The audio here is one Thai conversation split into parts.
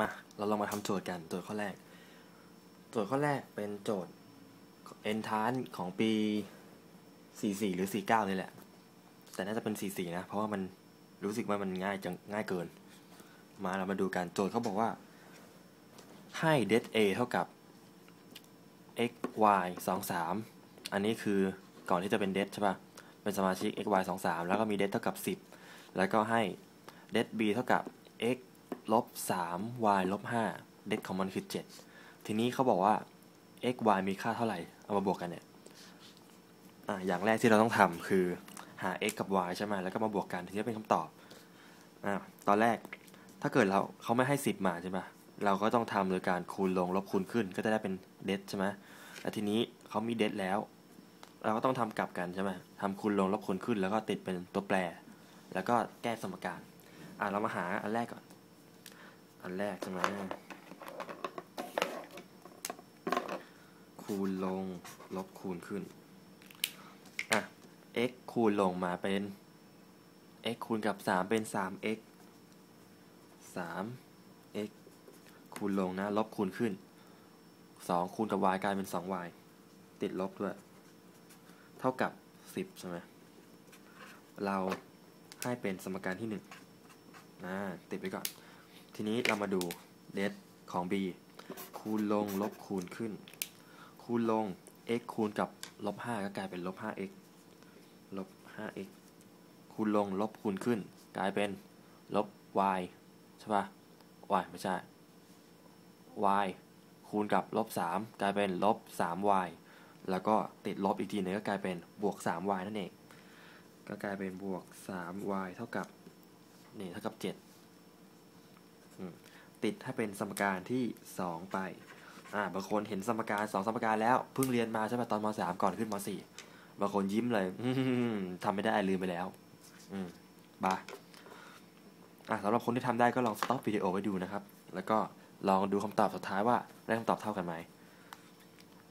มา เราลองมาทำโจทย์กัน โจทย์ข้อแรก โจทย์ข้อแรกเป็นโจทย์ entrance ของปี 44 หรือ 49 นี่แหละ แต่น่าจะเป็น 44 นะ เพราะว่ามันรู้สึกว่ามันง่ายจังง่ายเกิน มาเรามาดูกัน โจทย์เขาบอกว่า ให้ det a เท่ากับ x y 2 3 อันนี้คือก่อนที่จะเป็น det ใช่ปะ่ะ เป็นสมาชิก x y 2 3 แล้วก็มี det เท่ากับ 10 แล้วก็ให้ det b เท่ากับ x ลบ3 y ลบ5 det ของมันคือ 7 ทีนี้เขาบอกว่า x y มีค่าเท่าไหร่ เอามาบวกกันเนี่ยอ่าอย่างแรกที่เราต้องทำคือหา x กับ y ใช่ไหมแล้วก็มาบวกกันถึงจะเป็นคำตอบอ่าตอนแรกถ้าเกิดเราเขาไม่ให้ 10 มาใช่ไหมเราก็ต้องทำโดยการคูณลงลบคูณขึ้น ก็จะได้เป็นเดใช่ไหมแต่ทีนี้เขามีเดแล้ว เราก็ต้องทำกลับกันใช่ไหมทำคูณลงลบคูณขึ้น แล้วก็ติดเป็นตัวแปร แล้วก็แก้สมการ อ่าเรามาหาอันแรกก่อน อันแรกใช่ไหมคูณลง ลบคูณขึ้น อะ x คูณลงมาเป็น x คูณกับ 3 เป็น 3x 3x คูณลงนะ ลบคูณขึ้น 2 คูณกับ y กลายเป็น 2y ติดลบด้วย เท่ากับ 10 ใช่ไหม เราให้เป็นสมการที่ 1 นะ ติดไปก่อน ทีนี้เรามาดูเดทของ b คูณลงลบคูณขึ้น คูณลง x คูณกับลบ5ก็กลายเป็นลบ 5x ลบ 5x คูณลงลบคูณขึ้น กลายเป็นลบ y ใช่ปะ y ไม่ใช่ y คูณกับลบ 3 กลายเป็นลบ 3y แล้วก็ติดลบอีกทีนึงก็กลายเป็นบวก 3y นั่นเอง ก็กลายเป็นบวก 3y เท่ากับ นี่เท่ากับ 7 ติดให้เป็นสมการที่ 2 ไป อ่า บางคนเห็นสมการ2สมการแล้ว เพิ่งเรียนมาใช่ไหมตอนม .3 ก่อนขึ้นม .4 บางคนยิ้มเลยทำไม่ได้ลืมไปแล้ว อืมบาอะสำหรับคนที่ทำได้ก็ลองสต็อปวิดีโอไว้ดูนะครับ แล้วก็ลองดูคำตอบสุดท้ายว่าได้คำตอบเท่ากันไหม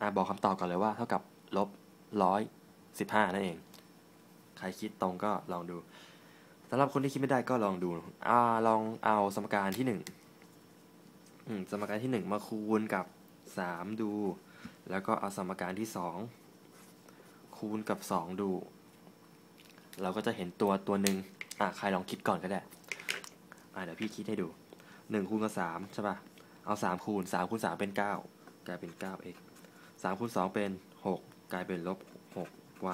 อะบอกคำตอบก่อนเลยว่าเท่ากับลบร้อยสิบห้านั่นเอง ใครคิดตรงก็ลองดูสำหรับคนที่คิดไม่ได้ก็ลองดูอ่าลองเอาสมการที่หนึ่ง สมการที่หนึ่งมาคูณกับสามดู แล้วก็เอาสมการที่สองคูณกับสองดู เราก็จะเห็นตัวตัวหนึ่งอะใครลองคิดก่อนก็ได้อะเดี๋ยวพี่คิดให้ดูหนึ่งคูณกับสามใช่ป่ะ เอาสามคูณสามคูณสามเป็นเก้ากลายเป็นเก้า x สามคูณสองเป็นหกกลายเป็นลบหก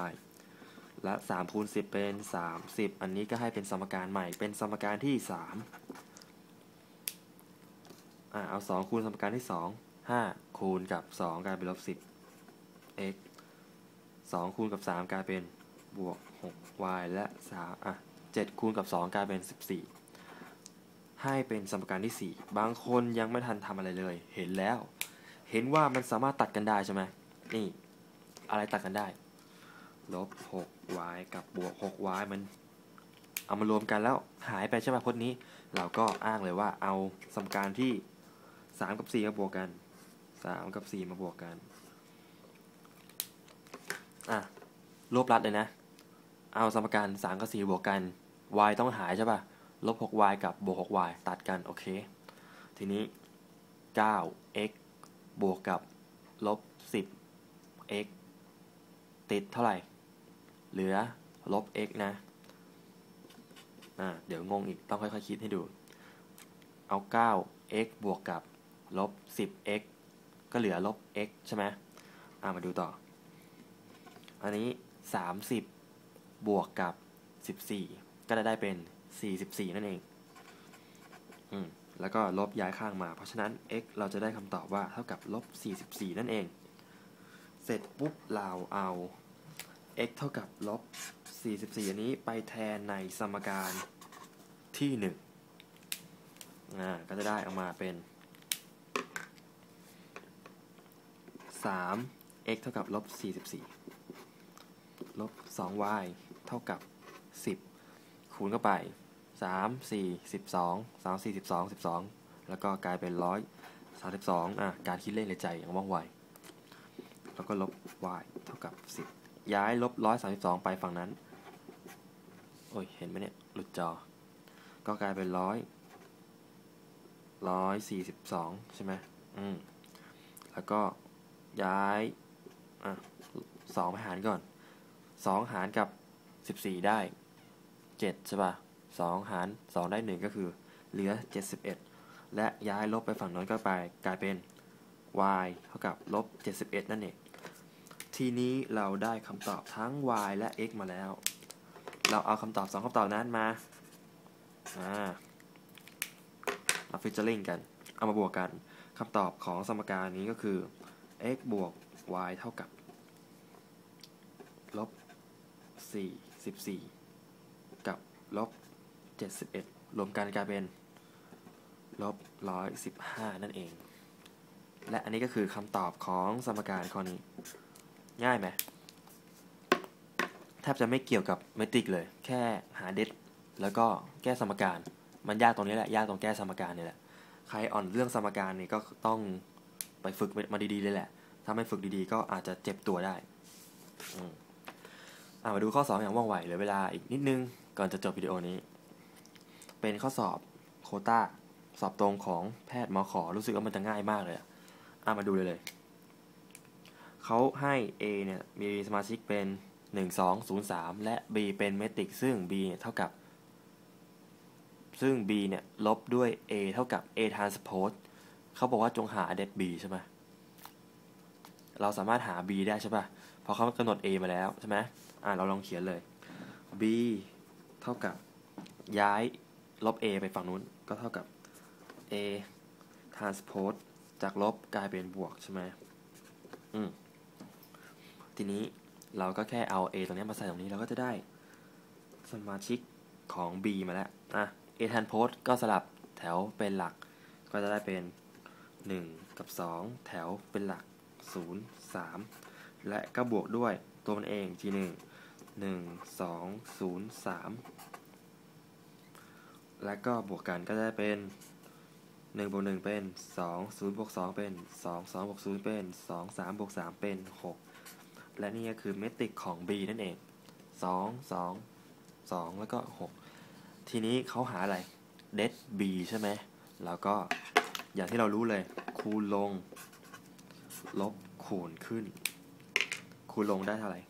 y และสามคูณสิบเป็นสามสิบอันนี้ก็ให้เป็นสมการใหม่เป็นสมการที่สาม อ่าเอาสองคูณสมการที่สองห้าคูณกับสองกลายเป็นลบสิบ x สองคูณกับสามกลายเป็นบวกหก y และสามอะเจ็ดคูณกับสองกลายเป็นสิบสี่ให้เป็นสมการที่4บางคนยังไม่ทันทำอะไรเลย เห็นแล้ว เห็นว่ามันสามารถตัดกันได้ใช่ไหมนี่ อะไรตัดกันได้ลบ 6y กับบวก 6y มันเอามารวมกันแล้วหายไปใช่ไหมพจน์นี้ เราก็อ้างเลยว่าเอาสมการที่ 3กับ4มาบวกกัน3กับ4มาบวกกันอะรวบรัดเลยนะ เอาสมการ3กับ4บวกกัน y ต้องหายใช่ป่ะลบ 6y กับบวก 6y ตัดกัน โอเค ทีนี้ 9x บวกกับลบ 10x ติดเท่าไหร่ เหลือลบ x นะ อ่า เดี๋ยวงงอีก ต้องค่อยๆคคิดให้ดู เอา 9x บวกกับ ลบ 10x ก็เหลือลบ x ใช่ไหมอ่ามาดูต่อ อันนี้ 30 บวกกับ 14 ก็จะได้เป็น 44 นั่นเอง อืม แล้วก็ลบย้ายข้างมา เพราะฉะนั้น x เราจะได้คำตอบว่าเท่ากับลบ 44 นั่นเอง เสร็จปุ๊บเราเอา x เท่ากับลบ 44 อันนี้ไปแทนในสมการที่ 1 อ่า ก็จะได้ออกมาเป็น 3 x เท่ากับลบ44ลบ 2y เท่ากับ 10 คูณเข้าไปสามสี่สิบสองสามสี่สิบสองสิบสองแล้วก็กลายเป็นร้อยสามสิบสองอะการคิดเลขในใจอย่างว่องไว แล้วก็ลบ y เท่ากับสิบย้ายลบร้อยสามสิบสองไปฝั่งนั้น โอ้ย เห็นไหมเนี่ย หลุดจอ ก็กลายเป็นร้อยร้อยสี่สิบสองใช่ไหมอืมแล้วก็ ย้ายอสองไปหารก่อนสองหารกับสิบสี่ได้เจ็ดใช่ป่ะสองหารสองได้หนึ่งก็คือ เหลือเจ็ดสิบเอ็ดและย้ายลบไปฝั่งน้นก็ไปกลายเป็น y เท่ากับลบเจ็ดสิบเอ็ดนั่นเอง ทีนี้เราได้คำตอบทั้ง y และ x มาแล้ว เราเอาคำตอบสองคำตอบนั้นมาอ่ามาฟิชเชอร์ลิงกัน เอามาบวกกันคำตอบของสมการนี้ก็คือ x บวก y เท่ากับ ลบ 4 14 กับ ลบ 71 รวมกันกลายเป็น ลบ 115 นั่นเอง และอันนี้ก็คือคำตอบของสมการข้อนี้ ง่ายไหม แทบจะไม่เกี่ยวกับเมตริกเลย แค่หาเด็ดแล้วก็แก้สมการ มันยากตรงนี้แหละ ยากตรงแก้สมการนี่แหละ ใครอ่อนเรื่องสมการนี่ก็ต้อง ไปฝึกมาดีๆเลยแหละ ถ้าไม่ฝึกดีๆ ก็อาจจะเจ็บตัวได้อืมอ่ามาดูข้อสองอย่างว่องไวเหลือเวลาอีกนิดนึง ก่อนจะจบวิดีโอนี้ เป็นข้อสอบโควต้า สอบตรงของแพทย์มอขอรู้สึกว่ามันจะง่ายมากเลยอะอ่ามาดูเลยเลย เขาให้ A เนี่ยมีสมาชิกเป็น 1 2 0 3 และ B เป็นเมตริก ซึ่ง B เนี่ยเท่ากับ ซึ่ง b เนี่ยลบด้วย a เท่ากับ a transpose เขาบอกว่าจงหา det b ใช่ไหมเราสามารถหา b ได้ใช่ปะเพราะเขากำหนด a มาแล้วใช่ไหมอ่าเราลองเขียนเลย b เท่ากับย้ายลบ a ไปฝั่งนู้น ก็เท่ากับ a transpose จากลบกลายเป็นบวกใช่ไหมอืมทีนี้เราก็แค่เอา a ตรงนี้มาใส่ตรงนี้เราก็จะได้สมาชิกของ b มาแล้วอะ a transpose ก็สลับแถวเป็นหลัก ก็จะได้เป็น 1 กับ 2 แถวเป็นหลัก 0 3 และก็บวกด้วยตัวมันเองทีหนึ่ง1 2 0 3และก็บวกกันก็จะได้เป็น1บวก1เป็น2 0บวก2เป็น2 2บวก0เป็น2 3บวก3เป็น6และนี่ก็คือเมตริกของ b นั่นเอง2 2 2แล้วก็6ทีนี้เขาหาอะไร det b ใช่ไหมแล้วก็ อย่างที่เรารู้เลย คูณลง ลบคูณขึ้น คูณลงได้เท่าไหร่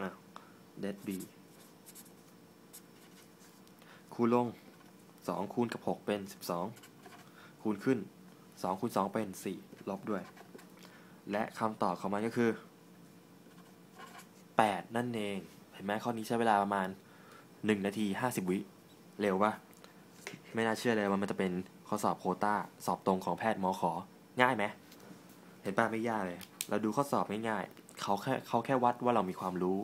อะ det b คูณลง 2 คูณกับ 6 เป็น 12 คูณขึ้น 2 คูณ 2 เป็น 4 ลบด้วย และคำตอบของมันก็คือ 8 นั่นเอง เห็นไหมข้อนี้ใช้เวลาประมาณ 1 นาที 50 วิ เร็วปะไม่น่าเชื่อเลยว่ามันจะเป็น ข้อสอบโคต้า สอบตรงของแพทย์มอขอ ง่ายไหม เห็นป่ะไม่ยากเลย เราดูข้อสอบง่ายๆเขาแค่เขาแค่วัดว่าเรามีความรู้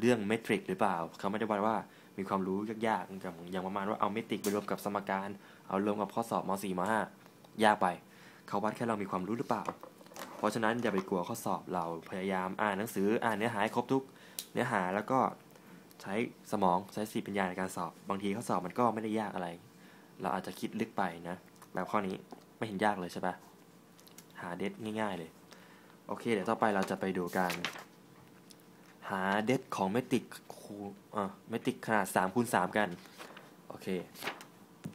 เรื่องเมตริกหรือเปล่า เขาไม่ได้วัดว่ามีความรู้ยากๆอย่างอย่างประมาณว่าเอาเมตริกไปรวมกับสมการ เอารวมกับข้อสอบม .4 ม .5 ยากไป เขาวัดแค่เรามีความรู้หรือเปล่า เพราะฉะนั้นอย่าไปกลัวข้อสอบเราพยายามอ่านหนังสืออ่านเนื้อหาให้ครบทุกเนื้อหาแล้วก็ใช้สมองใช้สติปัญญาในการสอบ บางทีข้อสอบมันก็ไม่ได้ยากอะไร เราอาจจะคิดลึกไปนะแบบข้อนี้ไม่เห็นยากเลยใช่ปะหาเด็ดง่ายๆเลย โอเค เดี๋ยวต่อไปเราจะไปดูการ หาเด็ดของเมตริกคูอ่าเมตริกขนาด3คูณ3กัน โอเค